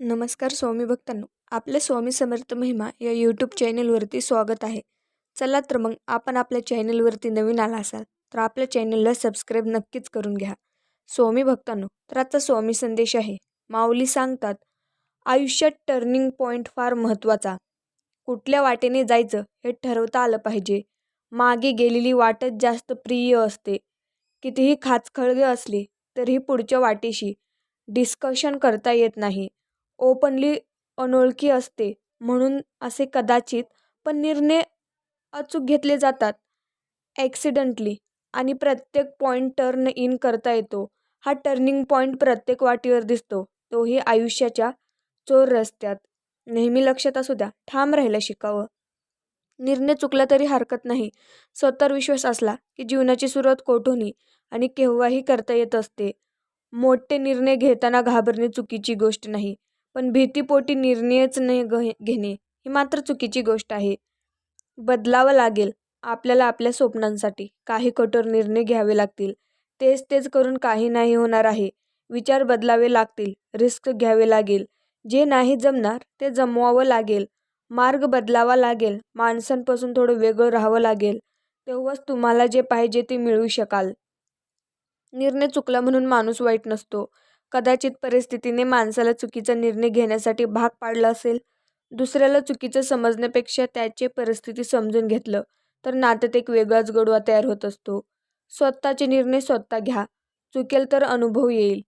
नमस्कार स्वामी भक्तांनो आपले स्वामी समर्थ महिमा या यूट्यूब चॅनलवरती स्वागत आहे. चला तर मग आपण आपल्या चॅनलवरती नवीन आला असाल तर आपल्या चॅनलला सबस्क्राईब नक्कीच करून घ्या. स्वामी भक्तांनो तर आजचा स्वामी संदेश आहे माऊली सांगतात आयुष्यात टर्निंग पॉईंट फार महत्त्वाचा. कुठल्या वाटेने जायचं हे ठरवता आलं पाहिजे. मागे गेलेली वाटच जास्त प्रिय असते. कितीही खाचखळगे असली तरीही पुढच्या वाटेशी डिस्कशन करता येत नाही. ओपनली अनोळखी असते म्हणून असे कदाचित पण निर्णय अचूक घेतले जातात. ॲक्सिडंटली आणि प्रत्येक पॉईंट टर्न इन करता येतो. हा टर्निंग पॉईंट प्रत्येक वाटीवर दिसतो. तोही आयुष्याच्या चोर रस्त्यात. नेहमी लक्षात असू द्या ठाम राहायला शिकावं. निर्णय चुकला तरी हरकत नाही. स्वतःवर विश्वास असला की जीवनाची सुरुवात कोठूनही आणि केव्हाही करता येत असते. मोठे निर्णय घेताना घाबरणे चुकीची गोष्ट नाही. पण भीतीपोटी निर्णयच नाही घ घेणे ही मात्र चुकीची गोष्ट आहे. बदलावं लागेल आपल्याला आपल्या स्वप्नांसाठी. काही कठोर निर्णय घ्यावे लागतील. तेच तेच करून काही नाही होणार आहे. विचार बदलावे लागतील. रिस्क घ्यावे लागेल. जे नाही जमणार ते जमवावं लागेल. मार्ग बदलावा लागेल. माणसांपासून थोडं वेगळं राहावं लागेल. तेव्हाच तुम्हाला जे पाहिजे ते मिळवू शकाल. निर्णय चुकला म्हणून माणूस वाईट नसतो. कदाचित परिस्थितीने माणसाला चुकीचा निर्णय घेण्यासाठी भाग पाडला असेल. दुसऱ्याला चुकीचं समजण्यापेक्षा त्याचे परिस्थिती समजून घेतलं तर नात्यात एक वेगळाच गोडवा तयार होत असतो. स्वतःचे निर्णय स्वतः घ्या. चुकेल तर अनुभव येईल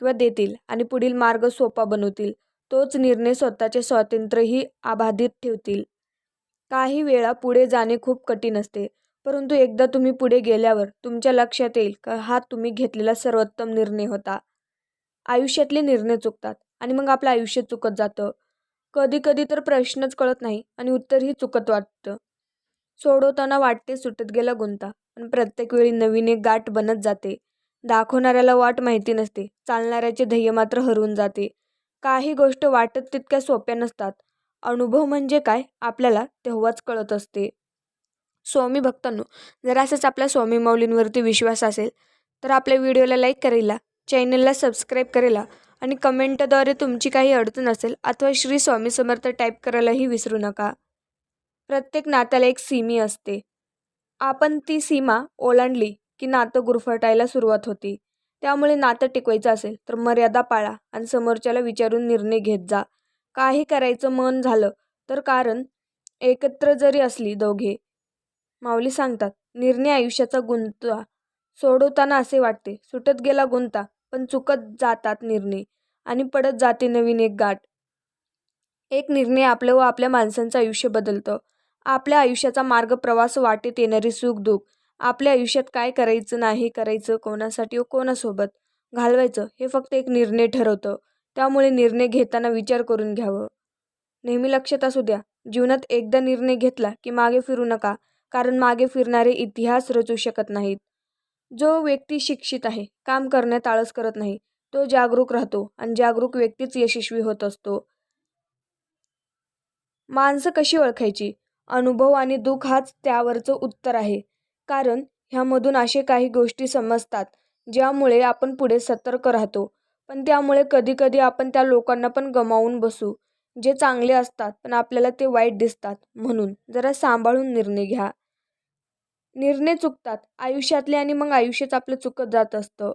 किंवा देतील आणि पुढील मार्ग सोपा बनवतील. तोच निर्णय स्वतःचे स्वातंत्र्यही अबाधित ठेवतील. काही वेळा पुढे जाणे खूप कठीण असते. परंतु एकदा तुम्ही पुढे गेल्यावर तुमच्या लक्षात येईल का हा तुम्ही घेतलेला सर्वोत्तम निर्णय होता. आयुष्यातले निर्णय चुकतात आणि मग आपलं आयुष्य चुकत जातं. कधी कधी तर प्रश्नच कळत नाही आणि उत्तरही चुकत वाटतं. सोडवताना वाटते सुटत गेला गुंता पण प्रत्येक वेळी नवीन एक गाठ बनत जाते. दाखवणाऱ्याला वाट माहिती नसते चालणाऱ्याचे ध्येय मात्र हरवून जाते. काही गोष्ट वाटत तितक्या सोप्या नसतात. अनुभव म्हणजे काय आपल्याला तेव्हाच कळत असते. स्वामी भक्तांनो जर असंच आपल्या स्वामी माऊलींवरती विश्वास असेल तर आपल्या व्हिडिओला लाईक करायला चॅनलला सबस्क्राईब करायला आणि कमेंटद्वारे तुमची काही अडचण असेल अथवा श्री स्वामी समर्थ टाईप करायलाही विसरू नका. प्रत्येक नात्याला एक सीमी असते. आपण ती सीमा ओलांडली की नातं गुरफटायला सुरुवात होती. त्यामुळे नातं टिकवायचं असेल तर मर्यादा पाळा आणि समोरच्याला विचारून निर्णय घेत जा. काही करायचं मन झालं तर कारण एकत्र जरी असली दोघे माऊली सांगतात निर्णय आयुष्याचा गुंता सोडवताना असे वाटते. सुटत गेला गुंता पण चुकत जातात निर्णय. आणि पडत जाते नवीन एक गाठ. एक निर्णय आपलं व आपल्या माणसांचं आयुष्य बदलतं. आपल्या आयुष्याचा मार्ग प्रवास वाटेत येणारी सुख दुःख. आपल्या आयुष्यात काय करायचं नाही करायचं कोणासाठी व कोणासोबत घालवायचं हे फक्त एक निर्णय ठरवतं. त्यामुळे निर्णय घेताना विचार करून घ्यावं. नेहमी लक्षात असू द्या जीवनात एकदा निर्णय घेतला की मागे फिरू नका कारण मागे फिरणारे इतिहास रचू शकत नाहीत. जो व्यक्ती शिक्षित आहे काम करण्यात आळस करत नाही तो जागरूक राहतो आणि जागरूक व्यक्तीच यशस्वी होत असतो. माणसं कशी ओळखायची? अनुभव आणि दुःख हाच त्यावरचं उत्तर आहे. कारण ह्यामधून असे काही गोष्टी समजतात ज्यामुळे आपण पुढे सतर्क राहतो. पण त्यामुळे कधीकधी आपण त्या लोकांना पण गमावून बसू जे चांगले असतात पण आपल्याला ते वाईट दिसतात म्हणून. जरा सांभाळून निर्णय घ्या. निर्णय चुकतात. आयुष्यातले आणि मग आयुष्यच आपलं चुकत जात असतं.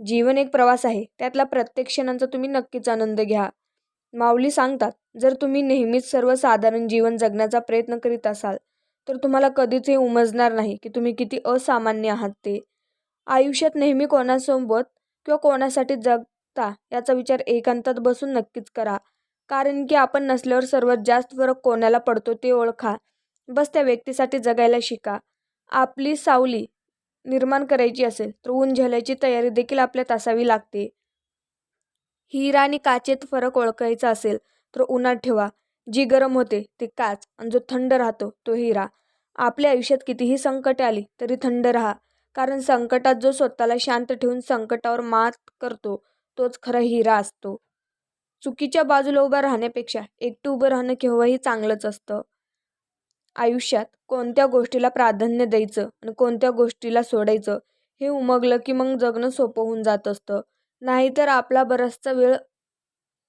जीवन एक प्रवास आहे. त्यातला प्रत्येक क्षणांचा तुम्ही नक्कीच आनंद घ्या. माऊली सांगतात जर तुम्ही नेहमीच सर्वसाधारण जीवन जगण्याचा प्रयत्न करीत असाल तर तुम्हाला कधीच हे उमजणार नाही की तुम्ही किती असामान्य आहात ते. आयुष्यात नेहमी कोणासोबत किंवा कोणासाठी जगता याचा विचार एकांतात बसून नक्कीच करा. कारण की आपण नसल्यावर सर्वात जास्त फरक कोणाला पडतो ते ओळखा. बस त्या व्यक्तीसाठी जगायला शिका. आपली सावली निर्माण करायची असेल तर ऊन झेलायची तयारी देखील आपल्यात असावी लागते. हिरा आणि काचेत फरक ओळखायचा असेल तर उन्हात ठेवा. जी गरम होते ती काच आणि जो थंड राहतो तो हिरा. आपल्या आयुष्यात कितीही संकटे आली तरी थंड राहा. कारण संकटात जो स्वतःला शांत ठेवून संकटावर मात करतो तोच खरा हिरा असतो. चुकीच्या बाजूला उभं राहण्यापेक्षा एकटं उभं राहणं केव्हाही चांगलंच असतं. आयुष्यात कोणत्या गोष्टीला प्राधान्य द्यायचं आणि कोणत्या गोष्टीला सोडायचं हे उमगलं की मग जगणं सोपं होऊन जात असतं. नाहीतर आपला बराचसा वेळ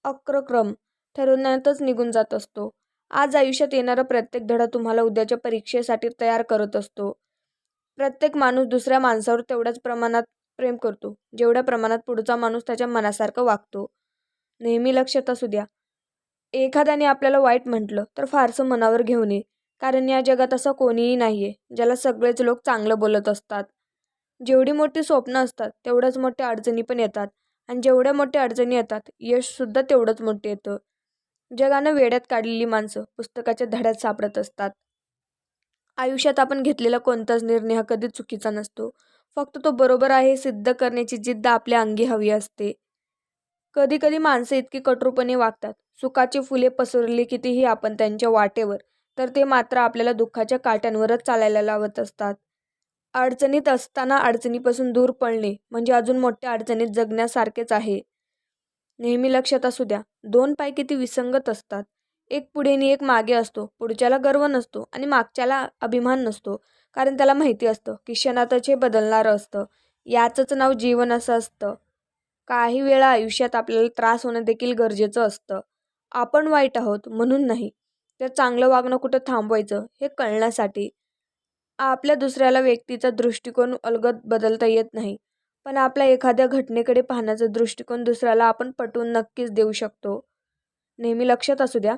अक्रक्रम ठरवण्यातच निघून जात असतो. आज आयुष्यात येणारा प्रत्येक धडा तुम्हाला उद्याच्या परीक्षेसाठी तयार करत असतो. प्रत्येक माणूस दुसऱ्या माणसावर तेवढ्याच प्रमाणात प्रेम करतो. जेवढ्या प्रमाणात पुढचा माणूस त्याच्या मनासारखं वागतो. नेहमी लक्षात असू द्या. एखाद्याने आपल्याला वाईट म्हटलं तर फारसं मनावर घेऊ नये. कारण या जगात असं कोणीही नाही आहे ज्याला सगळेच लोक चांगलं बोलत असतात. जेवढी मोठी स्वप्न असतात तेवढ्याच मोठ्या अडचणी पण येतात. आणि जेवढ्या मोठ्या अडचणी येतात यशसुद्धा तेवढंच मोठं येतं. जगानं वेड्यात काढलेली माणसं पुस्तकाच्या धड्यात सापडत असतात. आयुष्यात आपण घेतलेला कोणताच निर्णय हा कधीच चुकीचा नसतो. फक्त तो बरोबर आहे सिद्ध करण्याची जिद्द आपल्या अंगी हवी असते. कधी कधी माणसं इतकी कठोरपणे वागतात. सुखाची फुले पसरली कितीही आपण त्यांच्या वाटेवर तर ते मात्र आपल्याला दुःखाच्या काट्यांवरच चालायला लावत असतात. अडचणीत असताना अडचणीपासून दूर पळणे म्हणजे अजून मोठ्या अडचणीत जगण्यासारखेच आहे. नेहमी लक्षात असू द्या दोन पाय किती विसंगत असतात. एक पुढे आणि एक मागे असतो पुढच्याला गर्व नसतो आणि मागच्याला अभिमान नसतो कारण त्याला माहिती असतं की क्षणातच हे बदलणारं असतं. याचंच नाव जीवन असं असतं. काही वेळा आयुष्यात आपल्याला त्रास होणं देखील गरजेचं असतं. आपण वाईट आहोत म्हणून नाही. तर चांगलं वागणं कुठं थांबवायचं हे कळण्यासाठी. आपल्या दुसऱ्याला व्यक्तीचा दृष्टिकोन अलगद बदलता येत नाही पण आपल्या एखाद्या घटनेकडे पाहण्याचा दृष्टिकोन दुसऱ्याला आपण पटवून नक्कीच देऊ शकतो. नेहमी लक्षात असू द्या.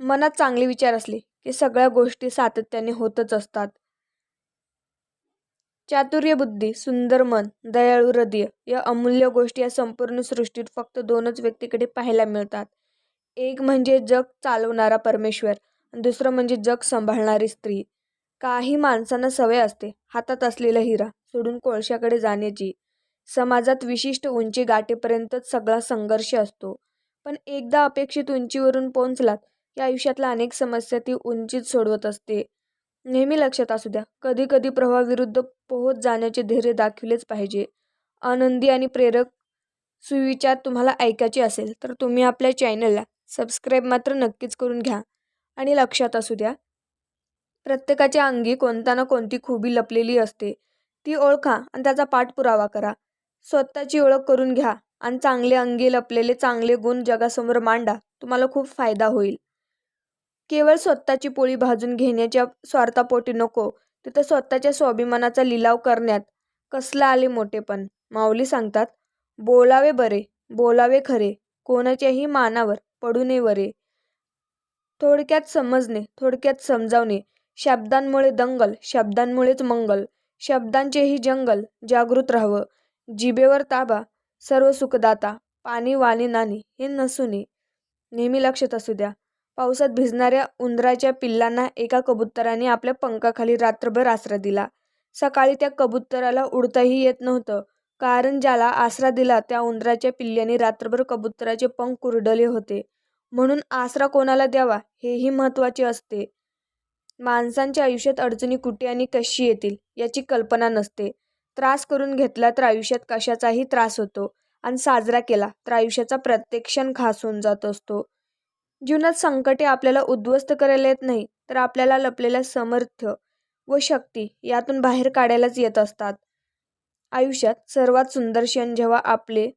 मनात चांगले विचार असले की सगळ्या गोष्टी सातत्याने होतच असतात. चातुर्य बुद्धी सुंदर मन दयाळू हृदय या अमूल्य गोष्टी या संपूर्ण सृष्टीत फक्त दोनच व्यक्तीकडे पाहायला मिळतात. एक म्हणजे जग चालवणारा परमेश्वर दुसरं म्हणजे जग सांभाळणारी स्त्री. काही माणसांना सवय असते हातात असलेला हिरा सोडून कोळशाकडे जाण्याची. समाजात विशिष्ट उंची गाठेपर्यंतच सगळा संघर्ष असतो. पण एकदा अपेक्षित उंचीवरून पोहोचलात की आयुष्यातल्या अनेक समस्या ती उंचीच सोडवत असते. नेहमी लक्षात असू द्या कधी कधी प्रवाहाविरुद्ध पोहोच जाण्याचे धैर्य दाखविलेच पाहिजे. आनंदी आणि प्रेरक सुविचार तुम्हाला ऐकायचे असेल तर तुम्ही आपल्या चॅनलला सबस्क्राईब मात्र नक्कीच करून घ्या. आणि लक्षात असू द्या प्रत्येकाच्या अंगी कोणता ना कोणती खुबी लपलेली असते. ती ओळखा आणि त्याचा पाठपुरावा करा. स्वतःची ओळख करून घ्या आणि चांगले अंगी लपलेले चांगले गुण जगासमोर मांडा. तुम्हाला खूप फायदा होईल. केवळ स्वतःची पोळी भाजून घेण्याच्या स्वार्थापोटी नको. तिथं स्वतःच्या स्वाभिमानाचा लिलाव करण्यात कसलं आले मोठेपण माऊली सांगतात बोलावे बरे बोलावे खरे. कोणाच्याही मानावर पडू नये वरे. थोडक्यात समजणे थोडक्यात समजावणे. शब्दांमुळे दंगल शब्दांमुळेच मंगल. शब्दांचेही जंगल जागृत राहावं. जिभेवर ताबा सर्व सुखदाता पाणी वाणी नाणी हे नसूने. नेहमी लक्षात असू द्या पावसात भिजणाऱ्या उंदराच्या पिल्लांना एका कबुतराने आपल्या पंखाखाली रात्रभर आसरा दिला. सकाळी त्या कबुतराला उडताही येत नव्हतं. कारण ज्याला आसरा दिला त्या उंदराच्या पिल्ल्याने रात्रभर कबुतराचे पंख कुरडले होते. म्हणून आसरा कोणाला द्यावा हेही महत्त्वाचे असते. माणसांच्या आयुष्यात अडचणी कुठे आणि कशी येतील याची कल्पना नसते. त्रास करून घेतला तर आयुष्यात कशाचाही त्रास होतो आणि साजरा केला तर आयुष्याचा प्रत्येक क्षण खास होऊन जात असतो. जीवनात संकटे आपल्याला उद्ध्वस्त करायला येत नाही तर आपल्याला लपलेल्या समर्थ्य व शक्ती यातून बाहेर काढायलाच येत असतात. आयुष्यात सर्वात सुंदर क्षण जेव्हा आपले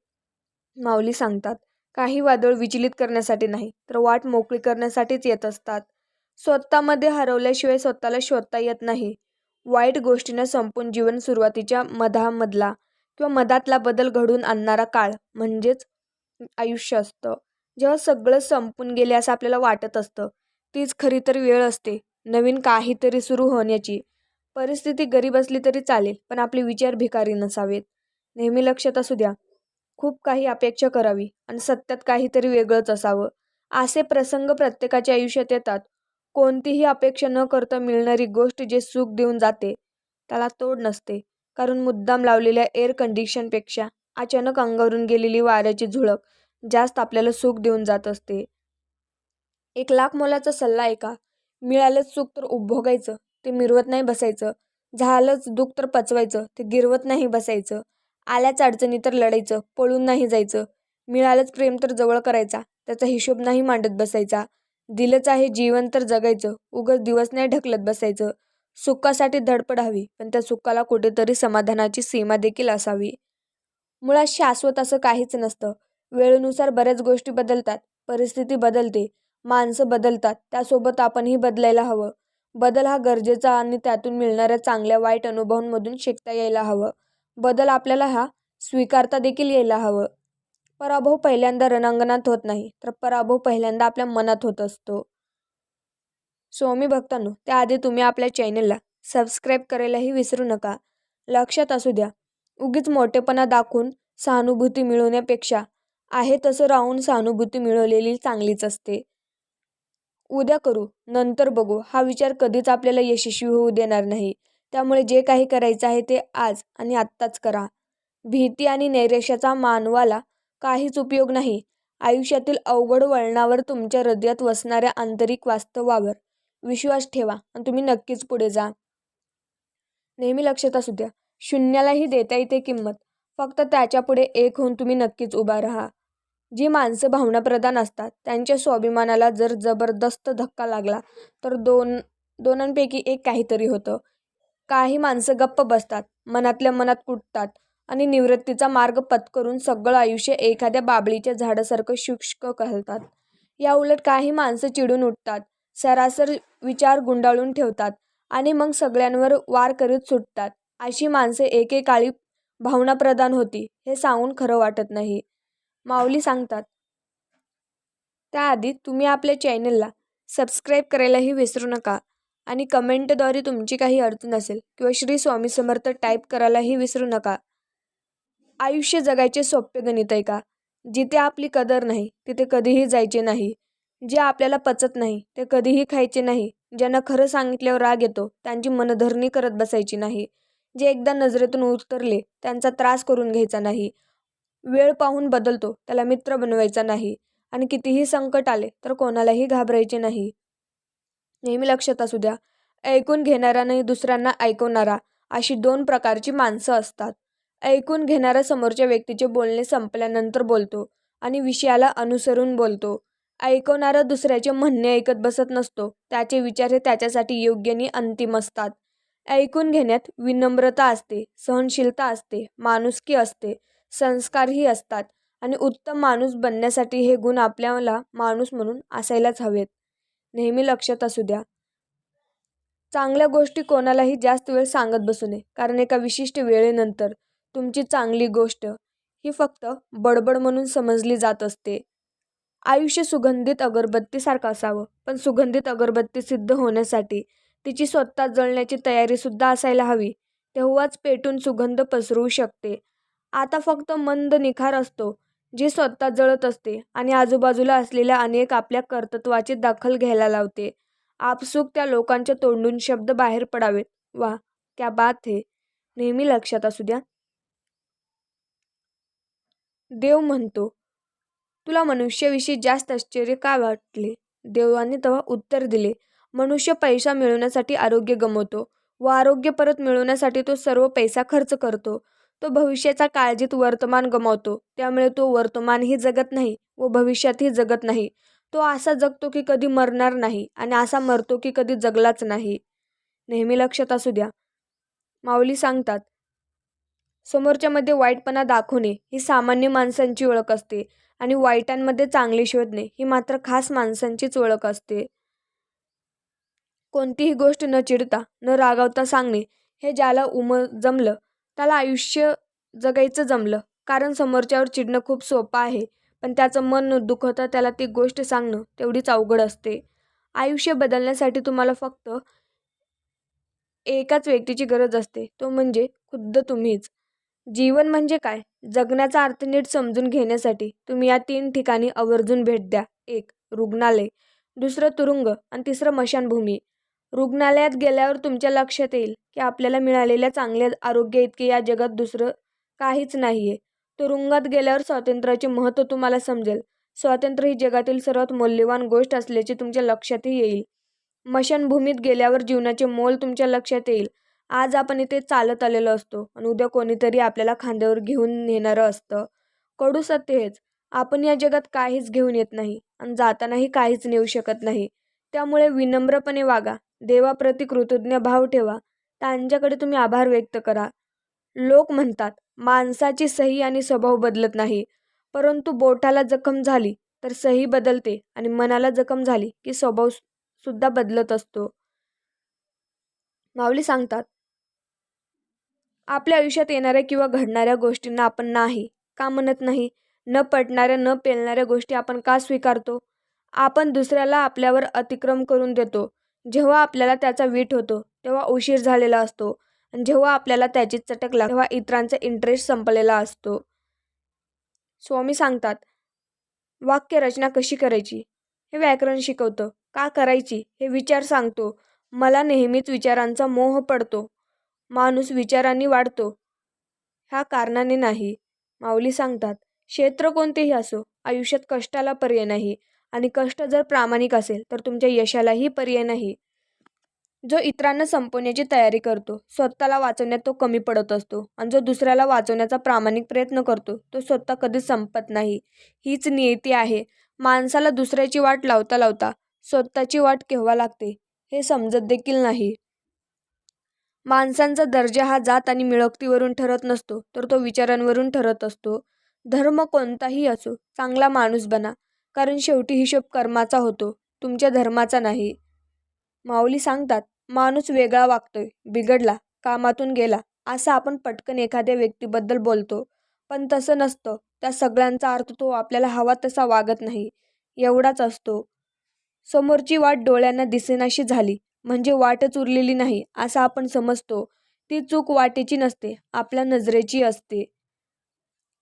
माऊली सांगतात काही वादळ विचलित करण्यासाठी नाही तर वाट मोकळी करण्यासाठीच येत असतात. स्वतःमध्ये हरवल्याशिवाय स्वतःला शोधता येत नाही. वाईट गोष्टीनं संपून जीवन सुरुवातीच्या मधामधला किंवा मधातला बदल घडून आणणारा काळ म्हणजेच आयुष्य असतं. जेव्हा सगळं संपून गेले असं आपल्याला वाटत असतं तीच खरी तर वेळ असते. नवीन काहीतरी सुरू होण्याची. परिस्थिती गरीब असली तरी चालेल पण आपले विचार भिकारी नसावेत. नेहमी लक्षात असू द्या खूप काही अपेक्षा करावी आणि सत्यात काहीतरी वेगळंच असावं. असे प्रसंग प्रत्येकाच्या आयुष्यात येतात. कोणतीही अपेक्षा न करता मिळणारी गोष्ट जे सुख देऊन जाते त्याला तोड नसते. कारण मुद्दाम लावलेल्या एअर कंडिशनपेक्षा अचानक अंगावरून गेलेली वाऱ्याची झुळक जास्त आपल्याला सुख देऊन जात असते. एक लाख मोलाचा सल्ला ऐका. मिळालंच सुख तर उपभोगायचं. ते मिरवत नाही बसायचं. झालंच दुःख तर पचवायचं. ते गिरवत नाही बसायचं. आल्याच अडचणी तर लढायचं. पळून नाही जायचं. मिळालंच प्रेम तर जवळ करायचा. त्याचा हिशोब नाही मांडत बसायचा. दिलंच आहे जीवन तर जगायचं. उगच दिवस नाही ढकलत बसायचं. सुखासाठी धडपड हवी पण त्या सुखाला कुठेतरी समाधानाची सीमा देखील असावी. मुळात शाश्वत असं काहीच नसतं. वेळेनुसार बऱ्याच गोष्टी बदलतात. परिस्थिती बदलते. माणसं बदलतात. त्यासोबत आपणही बदलायला हवं. बदल हा गरजेचा आणि त्यातून मिळणाऱ्या चांगल्या वाईट अनुभवांमधून शिकता यायला हवं. बदल आपल्याला हा स्वीकारता देखील यायला हवं. पराभव पहिल्यांदा रणांगणात होत नाही तर पराभव पहिल्यांदा आपल्या मनात होत असतो. स्वामी भक्तांनो त्याआधी तुम्ही आपल्या चॅनलला सबस्क्राईब करायलाही विसरू नका. लक्षात असू द्या उगीच मोठेपणा दाखवून सहानुभूती मिळवण्यापेक्षा आहे तसं राहून सहानुभूती मिळवलेली चांगलीच असते. उद्या करू. नंतर बघू. हा विचार कधीच आपल्याला यशस्वी होऊ देणार नाही. त्यामुळे जे काही करायचं आहे ते आज आणि आत्ताच करा. भीती आणि नैराश्याचा मानवाला काहीच उपयोग नाही. आयुष्यातील अवघड वळणावर तुमच्या हृदयात वसणाऱ्या आंतरिक वास्तवावर विश्वास ठेवा आणि तुम्ही नक्कीच पुढे जा. नेहमी लक्षात असू द्या शून्यालाही देता येते किंमत. फक्त त्याच्यापुढे एक होऊन तुम्ही नक्कीच उभा राहा. जी माणसं भावनाप्रधान असतात त्यांच्या स्वाभिमानाला जर जबरदस्त धक्का लागला तर दोन दोनांपैकी एक काहीतरी होतं. काही माणसं गप्प बसतात मनातल्या मनात कुटतात आणि निवृत्तीचा मार्ग पत्करून सगळं आयुष्य एखाद्या बाबळीच्या झाडासारखं शुष्क घालतात या उलट काही माणसं चिडून उठतात सरासर विचार गुंडाळून ठेवतात आणि मग सगळ्यांवर वार करीत सुटतात. अशी माणसं एकेकाळी भावनाप्रधान होती हे सांगून खरं वाटत नाही. माऊली सांगतात. त्याआधी तुम्ही आपल्या चॅनलला सबस्क्राईब करायलाही विसरू नका आणि कमेंटद्वारे तुमची काही अडचण असेल किंवा श्री स्वामी समर्थ टाईप करायलाही विसरू नका. आयुष्य जगायचे सोपे गणित आहे का? जिथे आपली कदर नाही तिथे कधीही जायचे नाही. जे आपल्याला पचत नाही ते कधीही खायचे नाही. ज्यांना खरं सांगितल्यावर राग येतो त्यांची मनधरणी करत बसायची नाही. जे एकदा नजरेतून उतरले त्यांचा त्रास करून घ्यायचा नाही. वेळ पाहून बदलतो. त्याला मित्र बनवायचा नाही. आणि कितीही संकट आले तर कोणालाही घाबरायचे नाही. नेहमी लक्षात असू द्या ऐकून घेणारा नाही दुसऱ्यांना ऐकवणारा अशी दोन प्रकारची माणसं असतात. ऐकून घेणारा समोरच्या व्यक्तीचे बोलणे संपल्यानंतर बोलतो आणि विषयाला अनुसरून बोलतो. ऐकवणारा दुसऱ्याचे म्हणणे ऐकत बसत नसतो. त्याचे विचार हे त्याच्यासाठी योग्य आणि अंतिम असतात. ऐकून घेण्यात विनम्रता असते सहनशीलता असते माणुसकी असते. संस्कारही असतात आणि उत्तम माणूस बनण्यासाठी हे गुण आपल्याला माणूस म्हणून असायलाच हवेत. नेहमी लक्षात असू द्या. चांगल्या गोष्टी कोणालाही जास्त वेळ सांगत बसू नये कारण एका विशिष्ट वेळेनंतर तुमची चांगली गोष्ट ही फक्त बडबड म्हणून समजली जात असते. आयुष्य सुगंधित अगरबत्तीसारखं असावं पण सुगंधित अगरबत्ती सिद्ध होण्यासाठी तिची स्वतः जळण्याची तयारीसुद्धा असायला हवी तेव्हाच पेटून सुगंध पसरवू शकते आता फक्त मंद निखार असतो जी स्वतः जळत असते आणि आजूबाजूला असलेल्या अनेक आपल्या कर्तृत्वाची दखल घ्यायला लावते. आपसुक त्या लोकांच्या तोंडून शब्द बाहेर पडावेत वा क्या बात हे. नेहमी लक्षात असू द्या. देव म्हणतो तुला मनुष्याविषयी जास्त आश्चर्य का वाटले? देवाने तेव्हा उत्तर दिले मनुष्य पैसा मिळवण्यासाठी आरोग्य गमवतो व आरोग्य परत मिळवण्यासाठी तो सर्व पैसा खर्च करतो. तो भविष्याचा काळजीत वर्तमान गमावतो. त्यामुळे तो वर्तमानही जगत नाही व भविष्यातही जगत नाही. तो असा जगतो की कधी मरणार नाही आणि असा मरतो की कधी जगलाच नाही. नेहमी लक्षात असू द्या. माऊली सांगतात समोरच्यामध्ये वाईटपणा दाखवणे ही सामान्य माणसांची ओळख असते आणि वाईटांमध्ये चांगले शोधणे ही मात्र खास माणसांचीच ओळख असते. कोणतीही गोष्ट न चिडता न रागावता सांगणे हे ज्याला उम जमलं त्याला आयुष्य जगायचं जमलं. कारण समोरच्यावर चिडणं खूप सोपं आहे. पण त्याचं मन न दुखवता त्याला ती गोष्ट सांगणं तेवढीच अवघड असते. आयुष्य बदलण्यासाठी तुम्हाला फक्त एकाच व्यक्तीची गरज असते. तो म्हणजे खुद्द तुम्हीच. जीवन म्हणजे काय? जगण्याचा अर्थ नीट समजून घेण्यासाठी तुम्ही या तीन ठिकाणी आवर्जून भेट द्या. एक रुग्णालय. दुसरं तुरुंग. आणि तिसरं मशानभूमी. रुग्णालयात गेल्यावर तुमच्या लक्षात येईल की आपल्याला मिळालेल्या चांगल्या आरोग्य इतके या जगात दुसरं काहीच नाही आहे तुरुंगात गेल्यावर स्वातंत्र्याचे महत्त्व तुम्हाला समजेल. स्वातंत्र्य ही जगातील सर्वात मौल्यवान गोष्ट असल्याचे तुमच्या लक्षातही येईल. मशानभूमीत गेल्यावर जीवनाचे मोल तुमच्या लक्षात येईल. आज आपण इथे चालत आलेलो असतो आणि उद्या कोणीतरी आपल्याला खांद्यावर घेऊन नेणारं असतं. कडू सत्य हेच. आपण या जगात काहीच घेऊन येत नाही आणि जातानाही काहीच नेऊ शकत नाही. त्यामुळे विनम्रपणे वागा. देवाप्रती कृतज्ञ भाव ठेवा. त्यांच्याकडे तुम्ही आभार व्यक्त करा. लोक म्हणतात माणसाची सही आणि स्वभाव बदलत नाही. परंतु बोटाला जखम झाली तर सही बदलते आणि मनाला जखम झाली की स्वभाव सुद्धा बदलत असतो. माऊली सांगतात आपल्या आयुष्यात येणाऱ्या किंवा घडणाऱ्या गोष्टींना आपण नाही का म्हणत नाही? न पटणाऱ्या न पेलणाऱ्या गोष्टी आपण का स्वीकारतो? आपण दुसऱ्याला आपल्यावर अतिक्रम करून देतो. जेव्हा आपल्याला त्याचा वीट होतो तेव्हा उशीर झालेला असतो. आणि जेव्हा आपल्याला त्याची चटक लाग तेव्हा इतरांचा इंटरेस्ट संपलेला असतो. स्वामी सांगतात वाक्यरचना कशी करायची? हे व्याकरण शिकवतं. का करायची? हे विचार सांगतो. मला नेहमीच विचारांचा मोह पडतो. माणूस विचारांनी वाढतो. ह्या कारणाने नाही. माऊली सांगतात क्षेत्र कोणतेही असो आयुष्यात कष्टाला पर्याय नाही. आणि कष्ट जर प्रामाणिक असेल तर तुमच्या यशालाही पर्याय नाही. जो इतरांना संपवण्याची तयारी करतो स्वतःला वाचवण्यात तो कमी पडत असतो आणि जो दुसऱ्याला वाचवण्याचा प्रामाणिक प्रयत्न करतो तो स्वतः कधीच संपत नाही. हीच नियती आहे. माणसाला दुसऱ्याची वाट लावता लावता स्वतःची वाट केव्हा लागते हे समजत देखील नाही. माणसांचा दर्जा हा जात आणि मिळकतीवरून ठरत नसतो तर तो विचारांवरून ठरत असतो. धर्म कोणताही असो चांगला माणूस बना. कारण शेवटी हिशोब कर्माचा होतो तुमच्या धर्माचा नाही. माऊली सांगतात माणूस वेगळा वागतोय बिघडला कामातून गेला असं आपण पटकन एखाद्या व्यक्तीबद्दल बोलतो. पण तसं नसतं त्या सगळ्यांचा अर्थ तो आपल्याला हवा तसा वागत नाही एवढाच असतो. समोरची वाट डोळ्यांना दिसेनाशी झाली म्हणजे वाटच उरलेली नाही असं आपण समजतो. ती चूक वाटेची नसते आपल्या नजरेची असते.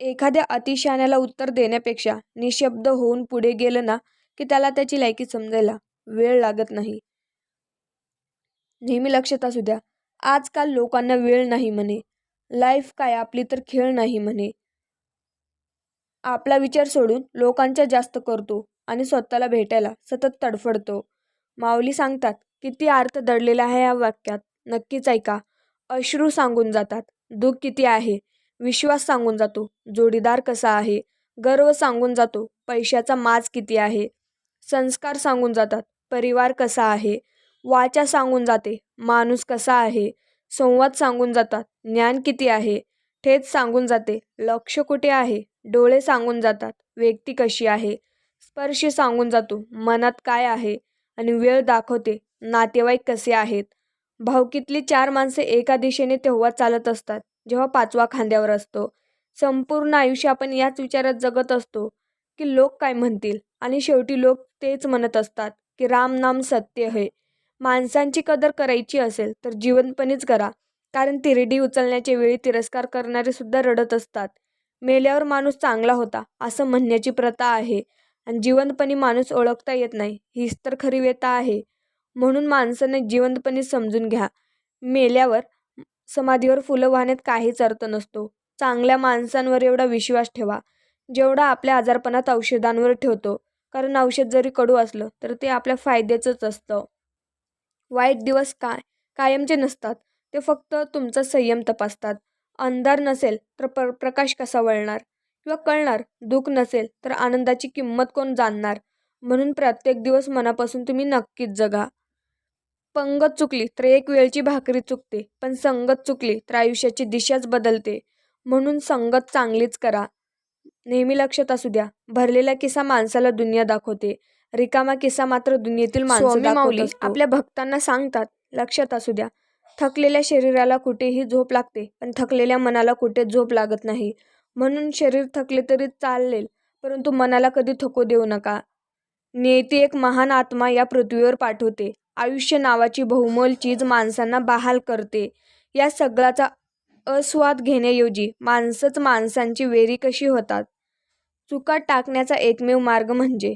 एखाद्या अतिशहाण्याला उत्तर देण्यापेक्षा निशब्द होऊन पुढे गेलं ना की त्याला त्याची लायकी समजायला वेळ लागत नाही. नेहमी लक्षात असू द्या आजकाल लोकांना वेळ नाही म्हणे. लाईफ काय आपली तर खेळ नाही म्हणे. आपला विचार सोडून लोकांच्या जास्त करतो आणि स्वतःला भेटायला सतत तडफडतो. माऊली सांगतात किती अर्थ दडलेला आहे या वाक्यात. नक्कीच ऐका. अश्रू सांगून जातात. दुःख किती आहे? विश्वास सांगून जातो. जोडीदार कसा आहे? गर्व सांगून जातो. पैशाचा माज किती आहे? संस्कार सांगून जातात. परिवार कसा आहे? वाचा सांगून जाते. माणूस कसा आहे? संवाद सांगून जातात. ज्ञान किती आहे? ठेच सांगून जाते. लक्ष कुठे आहे? डोळे सांगून जातात. व्यक्ती कशी आहे? स्पर्श सांगून जातो. मनात काय आहे? आणि वेळ दाखवते. नातेवाईक कसे आहेत? भावकीतली चार माणसे एका दिशेने तेव्हा चालत असतात. जेव्हा पाचवा खांद्यावर असतो. संपूर्ण आयुष्य आपण याच विचारात जगत असतो की लोक काय म्हणतील? आणि शेवटी लोक तेच म्हणत असतात की राम नाम सत्य आहे माणसांची कदर करायची असेल तर जीवनपणीच करा. कारण तिरडी उचलण्याच्या वेळी तिरस्कार करणारे सुद्धा रडत असतात. मेल्यावर माणूस चांगला होता असं म्हणण्याची प्रथा आहे. आणि जिवंतपणी माणूस ओळखता येत नाही हीच तर खरी व्यथा आहे. म्हणून माणसाने जिवंतपणे समजून घ्या. मेल्यावर समाधीवर फुलं वाहण्यात काहीच अर्थ नसतो. चांगल्या माणसांवर एवढा विश्वास ठेवा. जेवढा आपल्या आजारपणात औषधांवर ठेवतो. कारण औषध जरी कडू असलं तर ते आपल्या फायद्याचंच असतं. वाईट दिवस काय? कायमचे नसतात. ते फक्त तुमचा संयम तपासतात. अंधार नसेल तर प्र प्रकाश कसा वळणार? किंवा कळणार? दुःख नसेल तर आनंदाची किंमत कोण जाणणार? म्हणून प्रत्येक दिवस मनापासून तुम्ही नक्कीच जगा. पंगत चुकली तर एक वेळची भाकरी चुकते पण संगत चुकली तर आयुष्याची दिशाच बदलते. म्हणून संगत चांगलीच करा. नेहमी लक्षात असू द्या भरलेला किस्सा माणसाला दुनिया दाखवते. रिकामा किस्सा मात्र दुनियेतील माणसं माऊली आपल्या भक्तांना सांगतात लक्षात असू द्या थकलेल्या शरीराला कुठेही झोप लागते पण थकलेल्या मनाला कुठे झोप लागत नाही. म्हणून शरीर थकले तरी चालेल परंतु मनाला कधी थकू देऊ नका. नियती एक महान आत्मा या पृथ्वीवर पाठवते. आयुष्य नावाची बहुमोल चीज माणसांना बहाल करते. या सगळ्याचा अस्वाद घेण्याऐवजी माणसंच माणसांची वेरी कशी होतात? चुका टाकण्याचा एकमेव मार्ग म्हणजे?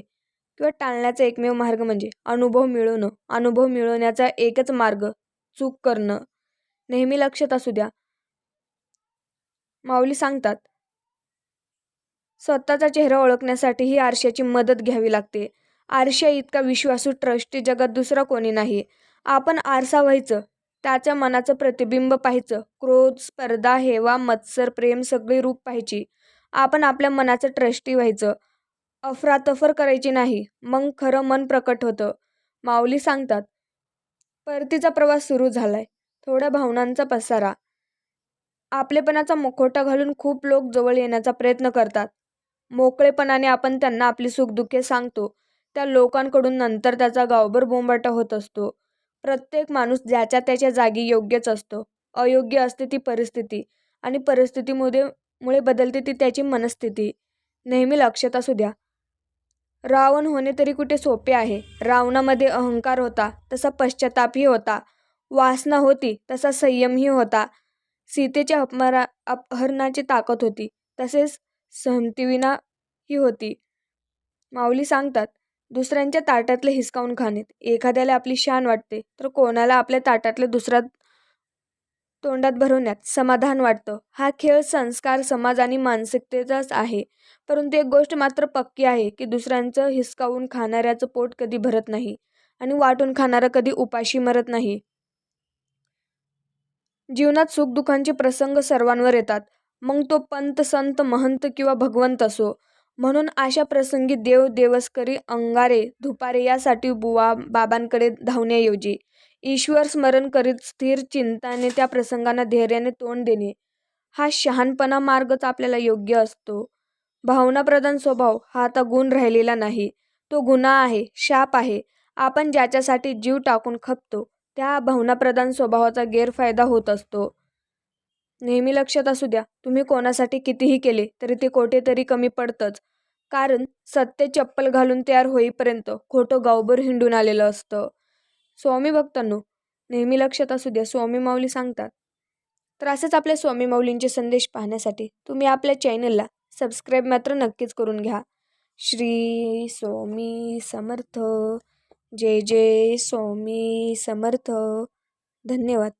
किंवा टाळण्याचा एकमेव मार्ग म्हणजे? अनुभव मिळवणं. अनुभव मिळवण्याचा एकच मार्ग चूक करणं. नेहमी लक्षात असू द्या. माऊली सांगतात स्वतःचा चेहरा ओळखण्यासाठीही आरशाची मदत घ्यावी लागते. आरशा इतका विश्वासू ट्रस्टी जगात दुसरा कोणी नाही. आपण आरसा व्हायचं त्याच्या मनाचं प्रतिबिंब पाहायचं क्रोध स्पर्धा हेवा मत्सर प्रेम सगळी रूप पाहायची. आपण आपल्या मनाचं ट्रस्टी व्हायचं. अफरातफर करायची नाही मग खरं मन प्रकट होतं. माऊली सांगतात परतीचा प्रवास सुरू झालाय थोड्या भावनांचा पसारा. आपलेपणाचा मुखोटा घालून खूप लोक जवळ येण्याचा प्रयत्न करतात. मोकळेपणाने आपण त्यांना आपली सुखदुःखे सांगतो. त्या लोकांकडून नंतर त्याचा गावभर बोंबाटा होत असतो. प्रत्येक माणूस ज्याच्या त्याच्या जागी योग्यच असतो. अयोग्य असते ती परिस्थिती आणि परिस्थितीमुळे मुळे बदलते ती त्याची मनस्थिती. नेहमी लक्षात असू द्या. रावण होणे तरी कुठे सोपे आहे. रावणामध्ये अहंकार होता तसा पश्चातापही होता. वासना होती तसा संयमही होता. सीतेच्या अपमारा अपहरणाची ताकद होती. तसेच सहमतीविना ही होती. माऊली सांगतात दुसऱ्यांच्या ताटातले हिसकावून खाणे एखाद्याला आपली शान वाटते तर कोणाला आपल्या ताटातले दुसऱ्या तोंडात भरवण्यात समाधान वाटतं. हा खेळ संस्कार समाज आणि मानसिकतेचाच आहे. परंतु एक गोष्ट मात्र पक्की आहे की दुसऱ्यांचं हिसकावून खाणाऱ्याचं पोट कधी भरत नाही आणि वाटून खाणारं कधी उपाशी मरत नाही. जीवनात सुखदुःखांचे प्रसंग सर्वांवर येतात. मग तो पंत संत महंत किंवा भगवंत असो. म्हणून अशा प्रसंगी देव देवस्करी अंगारे धुपारे यासाठी बुवा बाबांकडे धावण्याऐवजी ईश्वर स्मरण करीत स्थिर चिंताने त्या प्रसंगांना धैर्याने तोंड देणे हा शहाणपणा मार्गच आपल्याला योग्य असतो. भावनाप्रधान स्वभाव हा आता गुण राहिलेला नाही. तो गुन्हा आहे शाप आहे. आपण ज्याच्यासाठी जीव टाकून खपतो त्या भावनाप्रधान स्वभावाचा गैरफायदा होत असतो. नेहमी लक्षात असू द्या तुम्ही कोणासाठी कितीही केले तरी ते कोठेतरी कमी पडतंच. कारण सत्य चप्पल घालून तयार होईपर्यंत खोटं गावभर हिंडून आलेलं असतं. स्वामी भक्तांनो नेहमी लक्षात असू द्या स्वामी माऊली सांगतात. तर असेच आपल्या स्वामी माऊलींचे संदेश पाहण्यासाठी तुम्ही आपल्या चॅनलला सबस्क्राईब मात्र नक्कीच करून घ्या. श्री स्वामी समर्थ. जय जय स्वामी समर्थ. धन्यवाद.